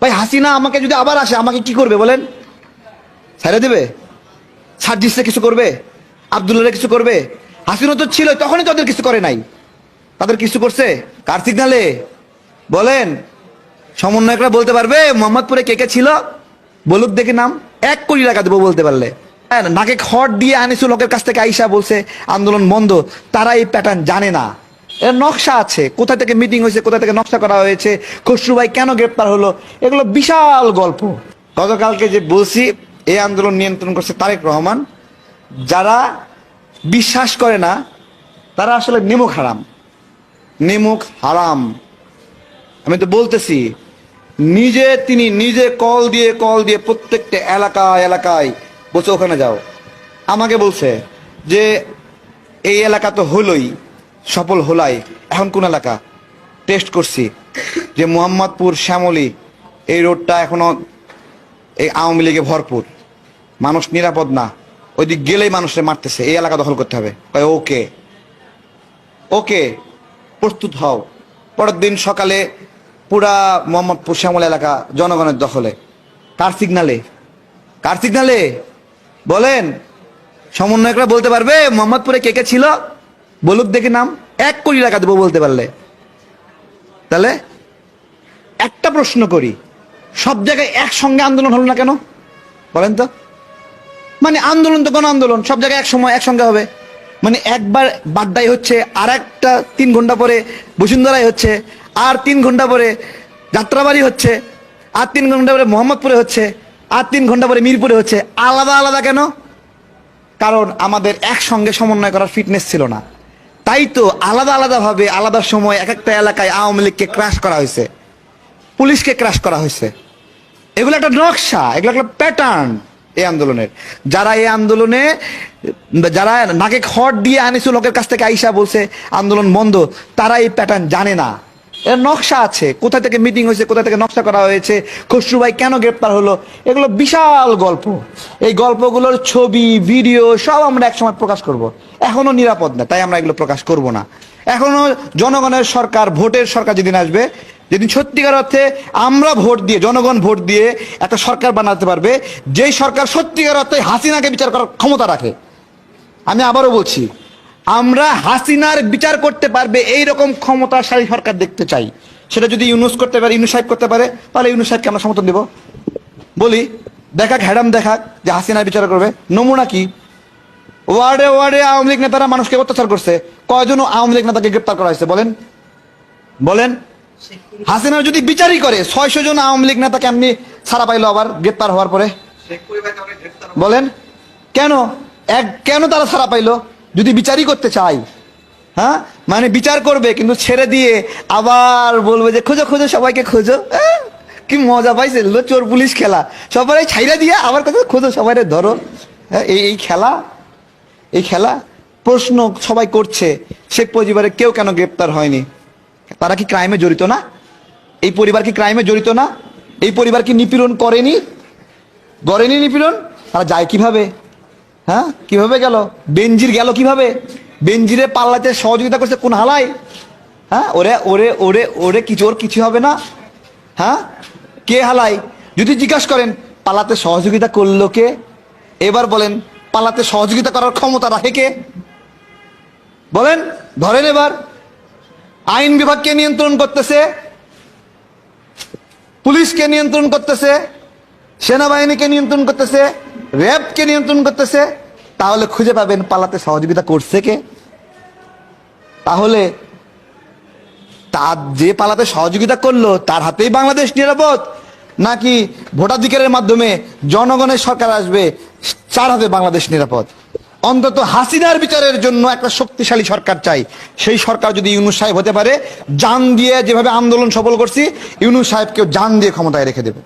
ভাই হাসিনা আমাকে যদি আবার আসে আমাকে কি করবে বলেন? ছেড়ে দেবে? সার্জিসে কিছু করবে? আবদুল্লাহ কিছু করবে? হাসিনা তো ছিল তখনই তাদের কিছু করে নাই। তাদের কিছু করছে? কার সিগনালে? বলেন। সমন্বয়করা বলতে পারবে মোহাম্মদপুরে কে কে ছিল? বলুক দেখে নাম। এক কোটি টাকা দেবো বলতে পারলে। হ্যাঁ, নাকে খড় দিয়ে আনিসুল হকের কাছ থেকে আইসা বলছে আন্দোলন বন্ধ। তারা এই প্যাটার্ন জানে না। এর নকশা আছে। কোথা থেকে মিটিং হয়েছে কোথা থেকে নকশা করা হয়েছে, খসরু ভাই কেন গ্রেপ্তার হলো, এগুলো বিশাল গল্প। গতকালকে যে বলছি, এই আন্দোলন নিয়ন্ত্রণ করছে তারেক রহমান, যারা বিশ্বাস করে না, তারা আসলে নিমুখ হারাম। নিমুখ হারাম। আমি তো বলতেছি, নিজে তিনি নিজে কল দিয়ে কল দিয়ে প্রত্যেকটা এলাকায় এলাকায় বলছে, ওখানে যাও। আমাকে বলছে যে, এই এলাকা তো হলোই। সফল হলাই। এখন কোন এলাকা? টেস্ট করছি। যে মোহাম্মদপুর, শ্যামলী, এই রোডটা এখনও এই আওয়ামী লীগে ভরপুর। মানুষ নিরাপদ না। ওইদিক গেলেই মানুষের মারতেছে। এই এলাকা দখল করতে হবে। ওকে। ওকে, প্রস্তুত হও। পরের দিন সকালে পুরা মোহাম্মদপুর, শ্যামল এলাকা জনগণের দখলে। কার সিগনালে কার সিগনালে বলেন। সমন্বয়করা বলতে পারবে, মোহাম্মদপুরে কে কে ছিল? বলুক দেখে নাম, এক কোটি টাকা দেবো বলতে পারলে। তাহলে একটা প্রশ্ন করি, সব জায়গায় একসঙ্গে আন্দোলন হলো না কেন? বলেন তো। মানে আন্দোলন তো কোন আন্দোলন সব জায়গায় এক সময় একসঙ্গে হবে। মানে একবার বাড্ডাই হচ্ছে আর একটা তিন ঘণ্টা পরে বসুন্ধরাই হচ্ছে, আর তিন ঘণ্টা পরে যাত্রাবাড়ি হচ্ছে, আর তিন ঘণ্টা পরে মোহাম্মদপুরে হচ্ছে, আর তিন ঘণ্টা পরে মিরপুরে হচ্ছে। আলাদা আলাদা কেন? কারণ আমাদের একসঙ্গে সমন্বয় করার ফিটনেস ছিল না। তাই তো আলাদা আলাদা ভাবে আলাদা সময় এক একটা এলাকায় আওয়ামী লীগকে ক্রাশ করা হয়েছে। পুলিশকে ক্রাশ করা হয়েছে। এগুলো একটা নকশা, এগুলো একটা প্যাটার্ন এই আন্দোলনের। যারা এই আন্দোলনে, যারা নাকে খড় দিয়ে আনিসুল হকের কাছ থেকে আইসা বলছে, আন্দোলন বন্ধ, তারা এই প্যাটার্ন জানে না। এর নকশা আছে। কোথা থেকে মিটিং হয়েছে কোথা থেকে নকশা করা হয়েছে খসরু ভাই কেন গ্রেপ্তার হলো, এগুলো বিশাল গল্প। এই গল্পগুলোর ছবি, ভিডিও, সব আমরা একসময় প্রকাশ করব। এখনও নিরাপদ না, তাই আমরা এগুলো প্রকাশ করব না। এখনও জনগণের সরকার, ভোটের সরকার যেদিন আসবে, যেদিন সত্যিকার অর্থে আমরা ভোট দিয়ে, জনগণ ভোট দিয়ে একটা সরকার বানাতে পারবে, যেই সরকার সত্যিকার অর্থে হাসিনাকে বিচার করার ক্ষমতা রাখে। আমি আবারও বলছি আমরা হাসিনার বিচার করতে পারবে এই রকম ক্ষমতাশালী সরকার দেখতে চাই। সেটা যদি ইউনুস করতে পারে ইউনুস সাহেব করতে পারে তাহলে ইউনুস সাহেবকে আমরা সমর্থন দেব। বলি দেখাক হ্যাডাম দেখাক যে হাসিনার বিচার করবে। নমুনা কি? ওয়ার্ডে ওয়ার্ডে আওয়ামী লীগ নেতারা মানুষকে অত্যাচার করছে। কয়জন আওয়ামী লীগ নেতাকে গ্রেপ্তার করা হয়েছে বলেন? বলেন। হাসিনার যদি বিচারই করে ছয়শো জন আওয়ামী লীগ নেতাকে কেমনি ছাড়া পাইলো আবার গ্রেপ্তার হওয়ার পরে? বলেন। কেন? এক কেন তারা ছাড়া পাইলো? যদি বিচারই করতে চাই হ্যাঁ? মানে বিচার করবে, কিন্তু ছেড়ে দিয়ে আবার বলবে যে, খোঁজো খোঁজো, সবাইকে খোঁজো। কি মজা পাইছে চোর পুলিশ খেলা। সবাই ছাইরা দিয়ে আবার কথা, খোঁজো, সবাই ধরো। এই এই খেলা এই খেলা, প্রশ্ন সবাই করছে, শেখ মুজিবের কেউ কেন গ্রেপ্তার হয়নি। তারা কি ক্রাইমে জড়িত না? এই পরিবার কি ক্রাইমে জড়িত না? এই পরিবার কি নিপীড়ন করেনি? গড়েনি নিপীড়ন? তারা যায় কীভাবে? হ্যাঁ? কীভাবে গেল? বেঞ্জির গেল কীভাবে? বেঞ্জিরে পাল্লাতে সহযোগিতা করছে কোন হালাই? হ্যাঁ? ওরে ওরে ওরে ওরে কিছু, ওর কিছু হবে না? হ্যাঁ? কে হালাই? যদি জিজ্ঞাসা করেন পালাতে সহযোগিতা করল কে? এবার বলেন পালাতে সহযোগিতা করার ক্ষমতা রাখে কে? বলেন, ধরেন এবার, আইন বিভাগকে নিয়ন্ত্রণ করতেছে? পুলিশকে নিয়ন্ত্রণ করতেছে? সেনাবাহিনীকে নিয়ন্ত্রণ করতেছে? র্যাবকে নিয়ন্ত্রণ করতেছে? তাহলে খুঁজে পাবেন পালাতে সহযোগিতা করছে কে? তাহলে তার যে পালাতে সহযোগিতা করল, তার হাতেই বাংলাদেশ নিরাপদ? নাকি ভোটাধিকারের মাধ্যমে জনগণের সরকার আসবে, চার হাতে বাংলাদেশ নিরাপদ? অন্তত হাসিনার বিচারের জন্য একটা শক্তিশালী সরকার চাই। সেই সরকার যদি ইউনুস সাহেব হতে পারে, জান দিয়ে যেভাবে আন্দোলন সফল করছি, ইউনুস সাহেবকেও জান দিয়ে ক্ষমতায় রেখে দেবে।